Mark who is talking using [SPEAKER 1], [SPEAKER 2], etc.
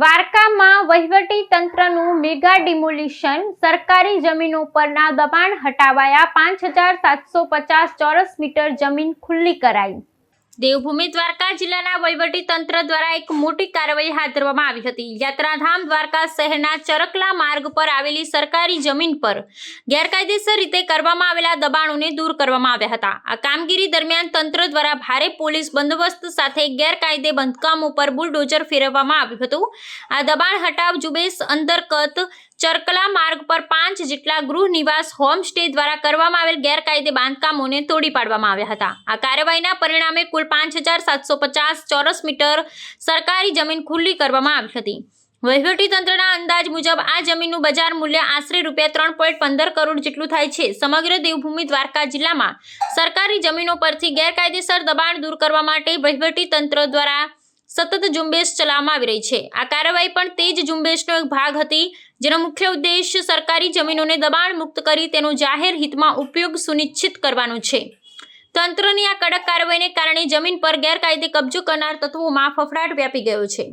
[SPEAKER 1] દ્વારકામાં વહીવટી તંત્રનું mega demolition, સરકારી જમીનો પરના દબાણ હટાવાયા પાંચ હજાર સાતસો પચાસ ચોરસ મીટર જમીન ખુલ્લી કરાઈ. દેવભૂમિ દ્વારકા જિલ્લાના વહીવટી તંત્ર દ્વારા એક મોટી કાર્યવાહી હાથ ધરવામાં આવી હતી. યાત્રાધામ દ્વારકા શહેરના ચરકલા માર્ગ પર આવેલી સરકારી જમીન પર ગેરકાયદેસર રીતે કરવામાં આવેલા દબાણોને દૂર કરવામાં આવ્યા હતા. આ કામગીરી દરમિયાન તંત્ર દ્વારા ભારે પોલીસ બંદોબસ્ત સાથે ગેરકાયદે બાંધકામો પર બુલડોઝર ફેરવવામાં આવ્યું હતું. આ દબાણ હટાવ ઝુંબેશ અંતર્ગત ચરકલા માર્ગ પર પાંચ જેટલા ગૃહ નિવાસ હોમ સ્ટે દ્વારા કરવામાં આવેલ ગેરકાયદે બાંધકામોને તોડી પાડવામાં આવ્યા હતા. આ કાર્યવાહીના પરિણામે કુલ પાંચ હજાર સાતસો પચાસ ચોરસ મીટર સરકારી જમીન ખુલ્લી કરવામાં આવી હતી. વહીવટી તંત્રના અંદાજ મુજબ આ જમીનનું બજાર મૂલ્ય આશરે રૂપિયા ત્રણ પોઈન્ટ પંદર કરોડ જેટલું થાય છે. સમગ્ર દેવભૂમિ દ્વારકા જિલ્લામાં સરકારી જમીનો પરથી ગેરકાયદેસર દબાણ દૂર કરવા માટે વહીવટી તંત્ર દ્વારા સતત ઝુંબેશ ચલાવવામાં આવી રહી છે. આ કાર્યવાહી પણ તે જ ઝુંબેશનો એક ભાગ હતી, જેનો મુખ્ય ઉદ્દેશ સરકારી જમીનોને દબાણ મુક્ત કરી તેનો જાહેર હિતમાં ઉપયોગ સુનિશ્ચિત કરવાનો છે. તંત્રની આ કડક કાર્યવાહીને કારણે જમીન પર ગેરકાયદે કબજો કરનાર તત્વોમાં ફફડાટ વ્યાપી ગયો છે.